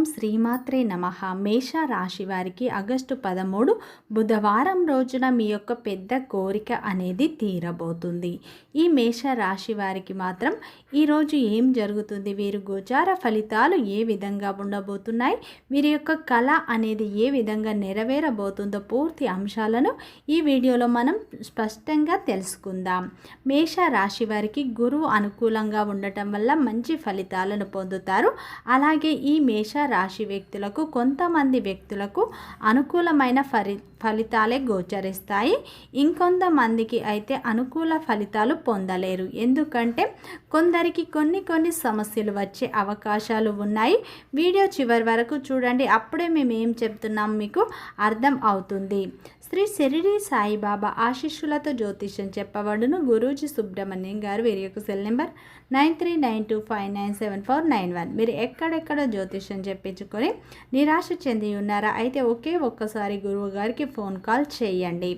ఓం శ్రీమాత్రే నమ. మేష రాశి వారికి ఆగస్టు పదమూడు బుధవారం రోజున మీ యొక్క పెద్ద కోరిక అనేది తీరబోతుంది. ఈ మేష రాశి వారికి మాత్రం ఈరోజు ఏం జరుగుతుంది? వీరు గోచార ఫలితాలు ఏ విధంగా ఉండబోతున్నాయి? వీరి యొక్క కళ అనేది ఏ విధంగా నెరవేరబోతుందో పూర్తి అంశాలను ఈ వీడియోలో మనం స్పష్టంగా తెలుసుకుందాం. మేష రాశి వారికి గురువు అనుకూలంగా ఉండటం వల్ల మంచి ఫలితాలను పొందుతారు. అలాగే ఈ మేష రాశి వ్యక్తులకు కొంతమంది వ్యక్తులకు అనుకూలమైన ఫలి ఫలితాలే గోచరిస్తాయి. ఇంకొంతమందికి అయితే అనుకూల ఫలితాలు పొందలేరు. ఎందుకంటే కొందరికి కొన్ని కొన్ని సమస్యలు వచ్చే అవకాశాలు ఉన్నాయి. వీడియో చివరి వరకు చూడండి. అప్పుడే మేము ఏం చెప్తున్నాం మీకు అర్థం అవుతుంది. శ్రీ శిరిడి సాయిబాబా ఆశిష్యులతో జ్యోతిష్యం చెప్పబడును. గురూజీ సుబ్రహ్మణ్యం గారు వీరి యొక్క cell number nine three nine two five nine seven four nine one. మీరు ఎక్కడెక్కడ జ్యోతిష్యం చెప్పించుకొని నిరాశ చెంది ఉన్నారా? అయితే ఒకే ఒక్కసారి గురువు గారికి ఫోన్ కాల్ చేయండి.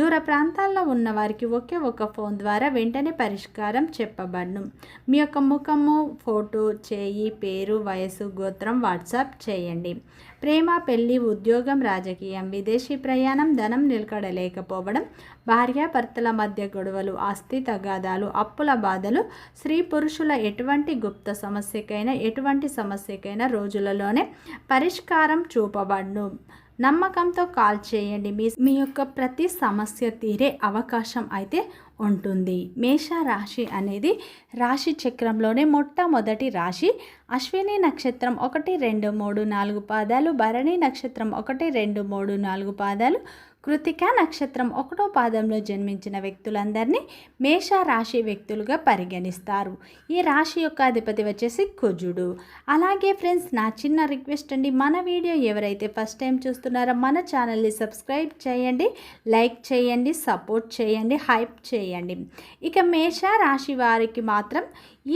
దూర ప్రాంతాల్లో ఉన్న వారికి ఒకే ఒక ఫోన్ ద్వారా వెంటనే పరిష్కారం చెప్పబడును. మీ యొక్క ముఖము ఫోటో చేయి పేరు వయసు గోత్రం వాట్సాప్ చేయండి. ప్రేమ పెళ్ళి ఉద్యోగం రాజకీయం విదేశీ ప్రయాణం ధనం నిలకడలేకపోవడం భార్యాభర్తల మధ్య గొడవలు ఆస్తి తగాదాలు అప్పుల బాధలు స్త్రీ పురుషుల ఎటువంటి గుప్త సమస్యకైనా ఎటువంటి సమస్యకైనా రోజులలోనే పరిష్కారం చూపబడ్ను. నమ్మకంతో కాల్ చేయండి. మీ మీ యొక్క ప్రతి సమస్య తీరే అవకాశం అయితే ఉంటుంది. మేష రాశి అనేది రాశి చక్రంలోనే మొట్టమొదటి రాశి. అశ్విని నక్షత్రం ఒకటి రెండు మూడు నాలుగు పాదాలు. భరణి నక్షత్రం ఒకటి రెండు మూడు నాలుగు పాదాలు. కృతిక నక్షత్రం ఒకటో పాదంలో జన్మించిన వ్యక్తులందరినీ మేష రాశి వ్యక్తులుగా పరిగణిస్తారు. ఈ రాశి యొక్క అధిపతి వచ్చేసి కుజుడు. అలాగే ఫ్రెండ్స్ నా చిన్న రిక్వెస్ట్ అండి మన వీడియో ఎవరైతే ఫస్ట్ టైం చూస్తున్నారో మన ఛానల్ని సబ్స్క్రైబ్ చేయండి లైక్ చేయండి సపోర్ట్ చేయండి హైప్ చేయండి. ఇక మేష రాశి వారికి మాత్రం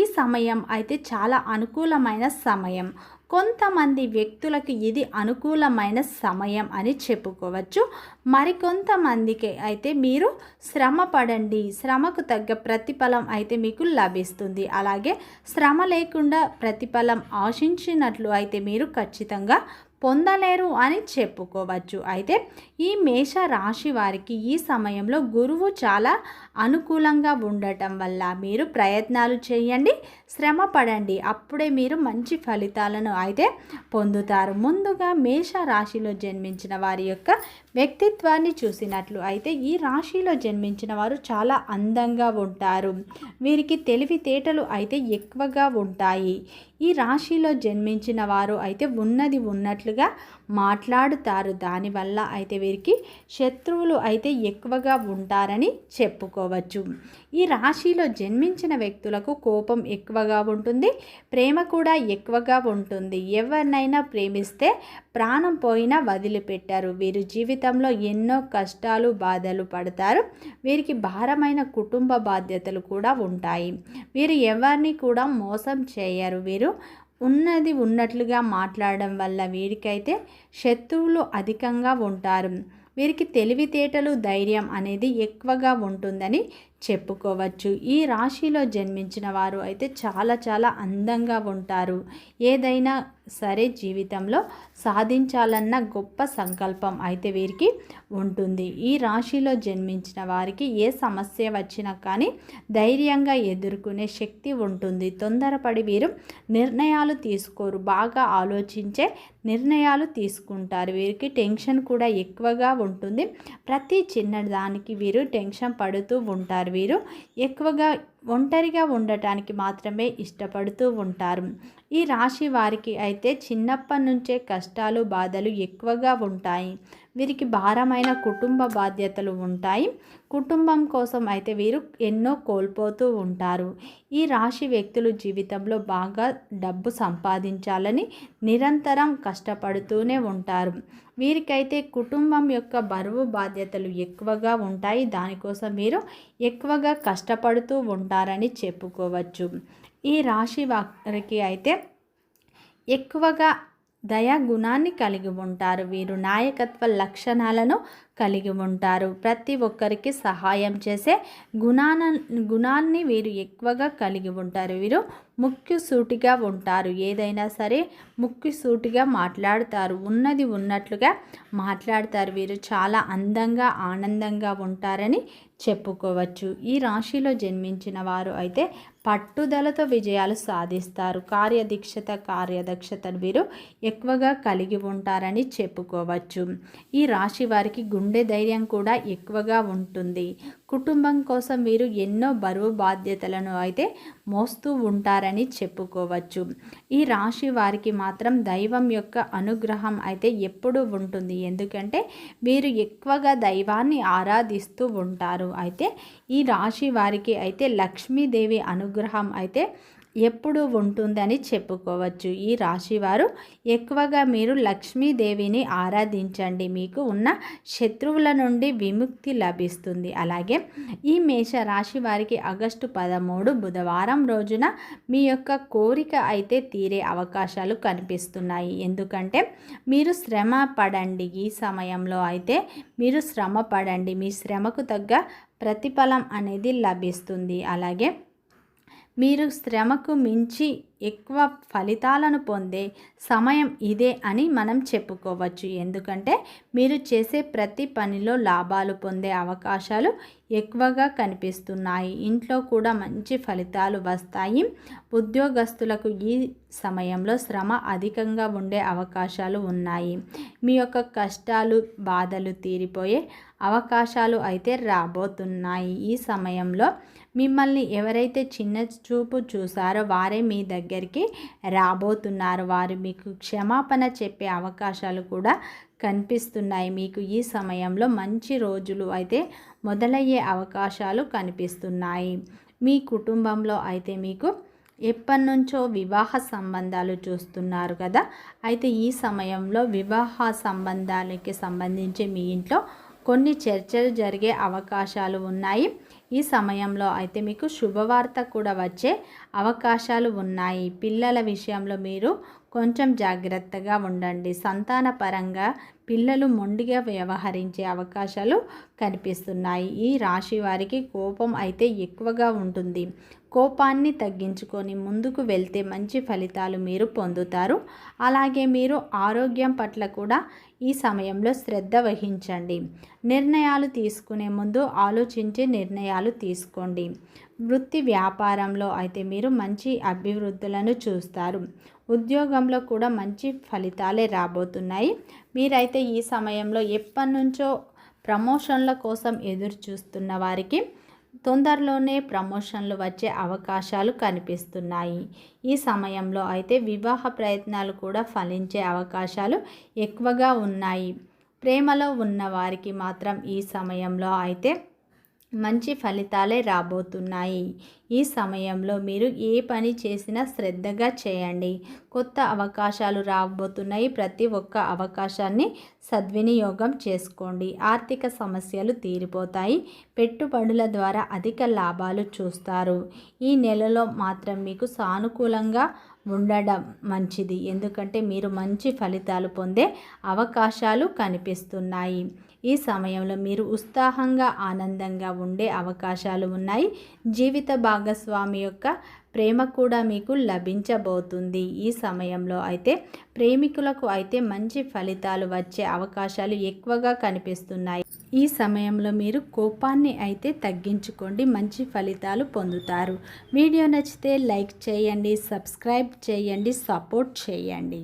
ఈ సమయం అయితే చాలా అనుకూలమైన సమయం. కొంతమంది వ్యక్తులకు ఇది అనుకూలమైన సమయం అని చెప్పుకోవచ్చు. మరికొంతమందికి అయితే మీరు శ్రమ పడండి. శ్రమకు తగ్గ ప్రతిఫలం అయితే మీకు లభిస్తుంది. అలాగే శ్రమ లేకుండా ప్రతిఫలం ఆశించినట్లు అయితే మీరు ఖచ్చితంగా పొందలేరు అని చెప్పుకోవచ్చు. అయితే ఈ మేష రాశి వారికి ఈ సమయంలో గురువు చాలా అనుకూలంగా ఉండటం వల్ల మీరు ప్రయత్నాలు చేయండి శ్రమ పడండి. అప్పుడే మీరు మంచి ఫలితాలను అయితే పొందుతారు. ముందుగా మేష రాశిలో జన్మించిన వారి యొక్క వ్యక్తిత్వాన్ని చూసినట్లు అయితే ఈ రాశిలో జన్మించిన వారు చాలా అందంగా ఉంటారు. వీరికి తెలివితేటలు అయితే ఎక్కువగా ఉంటాయి. ఈ రాశిలో జన్మించిన వారు అయితే ఉన్నది ఉన్నట్లు ఉన్నట్లుగా మాట్లాడుతారు. దానివల్ల అయితే వీరికి శత్రువులు అయితే ఎక్కువగా ఉంటారని చెప్పుకోవచ్చు. ఈ రాశిలో జన్మించిన వ్యక్తులకు కోపం ఎక్కువగా ఉంటుంది ప్రేమ కూడా ఎక్కువగా ఉంటుంది. ఎవరినైనా ప్రేమిస్తే ప్రాణం పోయినా వదిలిపెట్టారు. వీరు జీవితంలో ఎన్నో కష్టాలు బాధలు పడతారు. వీరికి భారమైన కుటుంబ బాధ్యతలు కూడా ఉంటాయి. వీరు ఎవరిని కూడా మోసం చేయరు. వీరు ఉన్నది ఉన్నట్లుగా మాట్లాడడం వల్ల వీరికైతే శత్రువులు అధికంగా ఉంటారు. వీరికి తెలివితేటలు ధైర్యం అనేది ఎక్కువగా ఉంటుందని చెప్పుకోవచ్చు. ఈ రాశిలో జన్మించిన వారు అయితే చాలా చాలా అందంగా ఉంటారు. ఏదైనా సరే జీవితంలో సాధించాలన్న గొప్ప సంకల్పం అయితే వీరికి ఉంటుంది. ఈ రాశిలో జన్మించిన వారికి ఏ సమస్య వచ్చినా కానీ ధైర్యంగా ఎదుర్కొనే శక్తి ఉంటుంది. తొందరపడి వీరు నిర్ణయాలు తీసుకోరు. బాగా ఆలోచించే నిర్ణయాలు తీసుకుంటారు. వీరికి టెన్షన్ కూడా ఎక్కువగా ఉంటుంది. ప్రతి చిన్న దానికి వీరు టెన్షన్ పడుతూ ఉంటారు. వీరు. ఎక్కువగా ఒంటరిగా ఉండటానికి మాత్రమే ఇష్టపడుతూ ఉంటారు. ఈ రాశి వారికి అయితే చిన్నప్పటి నుంచే కష్టాలు బాధలు ఎక్కువగా ఉంటాయి. వీరికి భారమైన కుటుంబ బాధ్యతలు ఉంటాయి. కుటుంబం కోసం అయితే వీరు ఎన్నో కోల్పోతూ ఉంటారు. ఈ రాశి వ్యక్తులు జీవితంలో బాగా డబ్బు సంపాదించాలని నిరంతరం కష్టపడుతూనే ఉంటారు. వీరికైతే కుటుంబం యొక్క బరువు బాధ్యతలు ఎక్కువగా ఉంటాయి. దానికోసం మీరు ఎక్కువగా కష్టపడుతూ ఉంటారని చెప్పుకోవచ్చు. ఈ రాశి వారికి అయితే ఎక్కువగా దయా గుణాన్ని కలిగి ఉంటారు. వీరు నాయకత్వ లక్షణాలను కలిగి ఉంటారు. ప్రతి ఒక్కరికి సహాయం చేసే గుణాన గుణాన్ని వీరు ఎక్కువగా కలిగి ఉంటారు. వీరు ముక్కు సూటిగా ఉంటారు. ఏదైనా సరే ముక్కు సూటిగా మాట్లాడతారు. ఉన్నది ఉన్నట్లుగా మాట్లాడతారు. వీరు చాలా అందంగా ఆనందంగా ఉంటారని చెప్పుకోవచ్చు. ఈ రాశిలో జన్మించిన వారు అయితే పట్టుదలతో విజయాలు సాధిస్తారు. కార్యదీక్షత కార్యదక్షతను వీరు ఎక్కువగా కలిగి ఉంటారని చెప్పుకోవచ్చు. ఈ రాశి వారికి గుండె ధైర్యం కూడా ఎక్కువగా ఉంటుంది. కుటుంబం కోసం వీరు ఎన్నో బరువు బాధ్యతలను అయితే మోస్తూ ఉంటారని చెప్పుకోవచ్చు. ఈ రాశి వారికి మాత్రం దైవం యొక్క అనుగ్రహం అయితే ఎప్పుడూ ఉంటుంది. ఎందుకంటే వీరు ఎక్కువగా దైవాన్ని ఆరాధిస్తూ ఉంటారు. అయితే ఈ రాశి వారికి అయితే లక్ష్మీదేవి అనుగ్రహం అయితే ఎప్పుడు ఉంటుందని చెప్పుకోవచ్చు. ఈ రాశివారు ఎక్కువగా మీరు లక్ష్మీదేవిని ఆరాధించండి. మీకు ఉన్న శత్రువుల నుండి విముక్తి లభిస్తుంది. అలాగే ఈ మేష రాశి వారికి ఆగస్టు పదమూడు బుధవారం రోజున మీ యొక్క కోరిక అయితే తీరే అవకాశాలు కనిపిస్తున్నాయి. ఎందుకంటే మీరు శ్రమ పడండి. ఈ సమయంలో అయితే మీరు శ్రమ పడండి. మీ శ్రమకు తగ్గ ప్రతిఫలం అనేది లభిస్తుంది. అలాగే మీరు శ్రమకు మించి ఎక్కువ ఫలితాలను పొందే సమయం ఇదే అని మనం చెప్పుకోవచ్చు. ఎందుకంటే మీరు చేసే ప్రతి పనిలో లాభాలు పొందే అవకాశాలు ఎక్కువగా కనిపిస్తున్నాయి. ఇంట్లో కూడా మంచి ఫలితాలు వస్తాయి. ఉద్యోగస్తులకు ఈ సమయంలో శ్రమ అధికంగా ఉండే అవకాశాలు ఉన్నాయి. మీ యొక్క కష్టాలు బాధలు తీరిపోయే అవకాశాలు అయితే రాబోతున్నాయి. ఈ సమయంలో మిమ్మల్ని ఎవరైతే చిన్న చూపు చూసారో వారే మీ దగ్గర దగ్గరికి రాబోతున్నారు. వారు మీకు క్షమాపణ చెప్పే అవకాశాలు కూడా కనిపిస్తున్నాయి. మీకు ఈ సమయంలో మంచి రోజులు అయితే మొదలయ్యే అవకాశాలు కనిపిస్తున్నాయి. మీ కుటుంబంలో అయితే మీకు ఎప్పటి నుంచో వివాహ సంబంధాలు చూస్తున్నారు కదా. అయితే ఈ సమయంలో వివాహ సంబంధాలకి సంబంధించి మీ ఇంట్లో కొన్ని చర్చలు జరిగే అవకాశాలు ఉన్నాయి. ఈ సమయంలో అయితే మీకు శుభవార్త కూడా వచ్చే అవకాశాలు ఉన్నాయి. పిల్లల విషయంలో మీరు కొంచెం జాగ్రత్తగా ఉండండి. సంతాన పరంగా పిల్లలు మొండిగా వ్యవహరించే అవకాశాలు కనిపిస్తున్నాయి. ఈ రాశి వారికి కోపం అయితే ఎక్కువగా ఉంటుంది. కోపాన్ని తగ్గించుకొని ముందుకు వెళ్తే మంచి ఫలితాలు మీరు పొందుతారు. అలాగే మీరు ఆరోగ్యం పట్ల కూడా ఈ సమయంలో శ్రద్ధ వహించండి. నిర్ణయాలు తీసుకునే ముందు ఆలోచించి నిర్ణయాలు తీసుకోండి. వృత్తి వ్యాపారంలో అయితే మీరు మంచి అభివృద్ధులను చూస్తారు. ఉద్యోగంలో కూడా మంచి ఫలితాలే రాబోతున్నాయి. మీరైతే ఈ సమయంలో ఎప్పటి నుంచో ప్రమోషన్ల కోసం ఎదురు చూస్తున్న వారికి తొందరలోనే ప్రమోషన్లు వచ్చే అవకాశాలు కనిపిస్తున్నాయి. ఈ సమయంలో అయితే వివాహ ప్రయత్నాలు కూడా ఫలించే అవకాశాలు ఎక్కువగా ఉన్నాయి. ప్రేమలో ఉన్న వారికి మాత్రం ఈ సమయంలో అయితే మంచి ఫలితాలే రాబోతున్నాయి. ఈ సమయంలో మీరు ఏ పని చేసినా శ్రద్ధగా చేయండి. కొత్త అవకాశాలు రాబోతున్నాయి. ప్రతి ఒక్క అవకాశాన్ని సద్వినియోగం చేసుకోండి. ఆర్థిక సమస్యలు తీరిపోతాయి. పెట్టుబడుల ద్వారా అధిక లాభాలు చూస్తారు. ఈ నెలలో మాత్రం మీకు సానుకూలంగా ఉండడం మంచిది. ఎందుకంటే మీరు మంచి ఫలితాలు పొందే అవకాశాలు కనిపిస్తున్నాయి. ఈ సమయంలో మీరు ఉత్సాహంగా ఆనందంగా ఉండే అవకాశాలు ఉన్నాయి. జీవిత భాగస్వామి యొక్క ప్రేమ కూడా మీకు లభించబోతుంది ఈ సమయంలో. అయితే ప్రేమికులకు అయితే మంచి ఫలితాలు వచ్చే అవకాశాలు ఎక్కువగా కనిపిస్తున్నాయి. ఈ సమయంలో మీరు కోపాన్ని అయితే తగ్గించుకోండి మంచి ఫలితాలు పొందుతారు. వీడియో నచ్చితే లైక్ చేయండి సబ్స్క్రైబ్ చేయండి సపోర్ట్ చేయండి.